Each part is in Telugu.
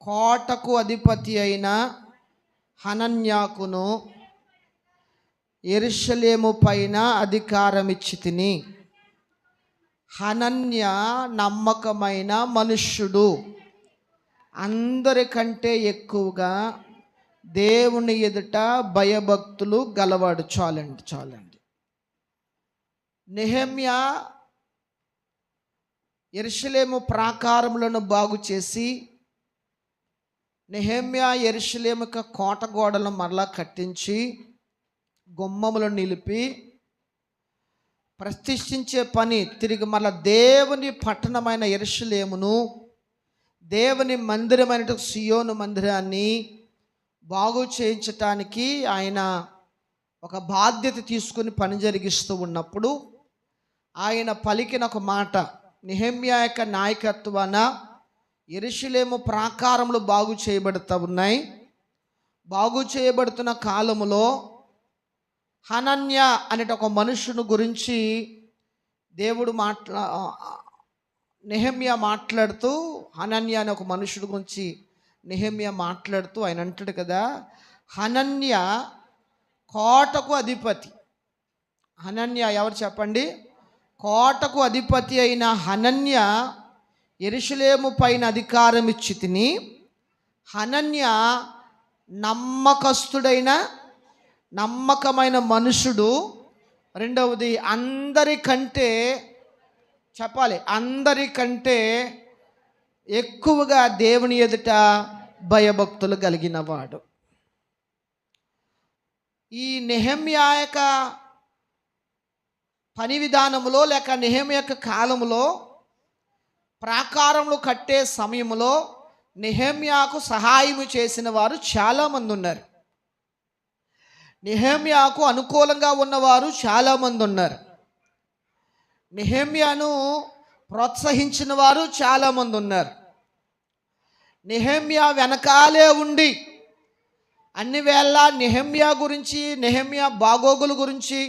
కోటకు అధిపతి అయిన హనన్యాకును ఎరుషలేము పైన అధికారం ఇచ్చి తిని హనన్య నమ్మకమైన మనుష్యుడు. అందరికంటే ఎక్కువగా దేవుని ఎదుట భయభక్తులు గలవాడు. చాలండి చాలండి. నెహమ్య ఎరుషలేము ప్రాకారములను బాగు చేసి నెహమ్యా యొక్క కోట గోడలను మరలా కట్టించి గుమ్మములు నిలిపి ప్రతిష్ఠించే పని తిరిగి మరలా దేవుని పట్టణమైన ఎరుషులేమును దేవుని మందిరమైన సియోను మందిరాన్ని బాగు చేయించటానికి ఆయన ఒక బాధ్యత తీసుకుని పని జరిగిస్తూ ఉన్నప్పుడు ఆయన పలికిన ఒక మాట నిహమ్యా యొక్క నాయకత్వాన ఎరుషులేము ప్రాకారములు బాగు చేయబడుతూ ఉన్నాయి. బాగు చేయబడుతున్న కాలములో హనన్య అనేట ఒక మనుషుని గురించి దేవుడు మాట్లా నెహమ్య మాట్లాడుతూ హనన్య అనే ఒక మనుషుడి గురించి నెహమ్య మాట్లాడుతూ ఆయన అంటాడు కదా హనన్య కోటకు అధిపతి. హనన్య ఎవరు చెప్పండి? కోటకు అధిపతి అయిన హనన్య ఎరుషులేము పైన అధికారం ఇచ్చి తిని హనన్య నమ్మకస్తుడైన నమ్మకమైన మనుషుడు. రెండవది అందరికంటే చెప్పాలి అందరికంటే ఎక్కువగా దేవుని ఎదుట భయభక్తులు కలిగినవాడు. ఈ నెహమ్యా యొక్క పని విధానములో లేక నెహమ్య యొక్క కాలంలో ప్రాకారములు కట్టే సమయంలో నెహమ్యాకు సహాయము చేసిన వారు చాలామంది ఉన్నారు నెహమ్యాకు అనుకూలంగా ఉన్నవారు చాలామంది ఉన్నారు నెహమ్యాను ప్రోత్సహించిన వారు చాలామంది ఉన్నారు నెహమ్యా వెనకాలే ఉండి అన్ని వేళ నిహమ్యా గురించి నిహమ్యా బాగోగుల గురించి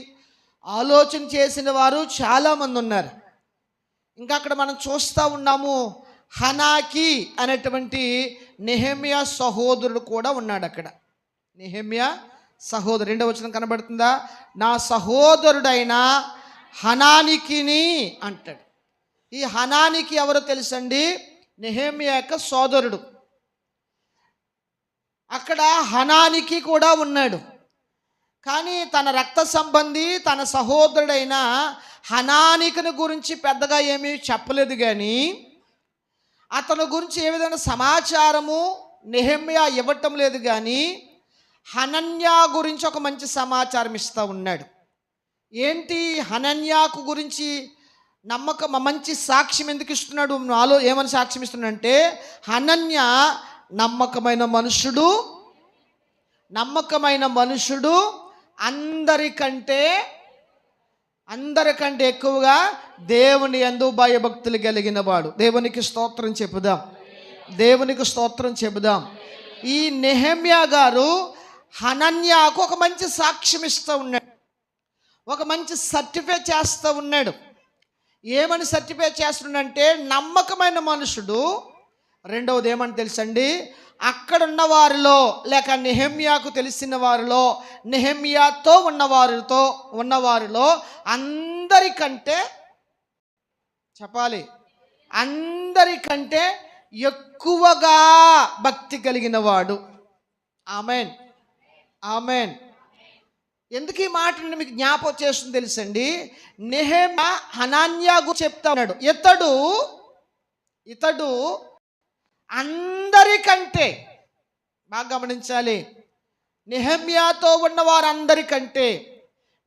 ఆలోచన చేసిన వారు చాలామంది ఉన్నారు ఇంకా అక్కడ మనం చూస్తూ ఉన్నాము హనాకి అనేటువంటి నెహమ్యా సహోదరుడు కూడా ఉన్నాడు అక్కడ. నెహమ్యా సహోదరు రెండవ వచనం కనబడుతుందా? నా సహోదరుడైన హనానికిని అంటాడు. ఈ హనానికి ఎవరో తెలుసండి? నెహమ్యా యొక్క సోదరుడు. అక్కడ హనానికి కూడా ఉన్నాడు. కానీ తన రక్త సంబంధి తన సహోదరుడైన హనానికని గురించి పెద్దగా ఏమీ చెప్పలేదు కానీ అతని గురించి ఏ విధమైన సమాచారము నెహమ్యా ఇవ్వటం లేదు కానీ హనన్యా గురించి ఒక మంచి సమాచారం ఇస్తూ ఉన్నాడు. ఏంటి హనన్యాకు గురించి నమ్మకం మంచి సాక్ష్యం ఎందుకు ఇస్తున్నాడు? నాలో ఏమని సాక్ష్యం ఇస్తున్నాడంటే హనన్య నమ్మకమైన మనుషుడు నమ్మకమైన మనుషుడు అందరికంటే అందరికంటే ఎక్కువగా దేవుని ఎందు భయభక్తులు కలిగిన వాడు. దేవునికి స్తోత్రం చెబుదాం. దేవునికి స్తోత్రం చెబుదాం. ఈ నెహమ్యా గారు హనన్యాకు ఒక మంచి సాక్ష్యం ఇస్తూ ఉన్నాడు. ఒక మంచి సర్టిఫై చేస్తూ ఉన్నాడు. ఏమని సర్టిఫై చేస్తుండంటే నమ్మకమైన మనుషుడు రెండవది ఏమని తెలుసండి? అక్కడున్న వారిలో లేక నెహమ్యాకు తెలిసిన వారిలో నెహమ్యాతో ఉన్నవారితో ఉన్నవారిలో అందరికంటే చెప్పాలి అందరికంటే ఎక్కువగా భక్తి కలిగిన వాడు. ఆమెన్. ఆమెన్. ఎందుకు ఈ మాటను మీకు జ్ఞాపకం చేస్తుంది తెలుసండి? నెహెమ హనాన్యాకు చెప్తా ఉన్నాడు. ఇతడు ఇతడు అందరికంటే బాగా గమనించాలి. నిహమ్యాతో ఉన్న వారందరికంటే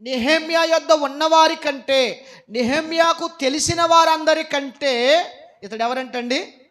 నిహమ్యా యొద్ద ఉన్నవారి కంటే నిహమ్యాకు తెలిసిన వారందరికంటే ఇతడు ఎవరంటండి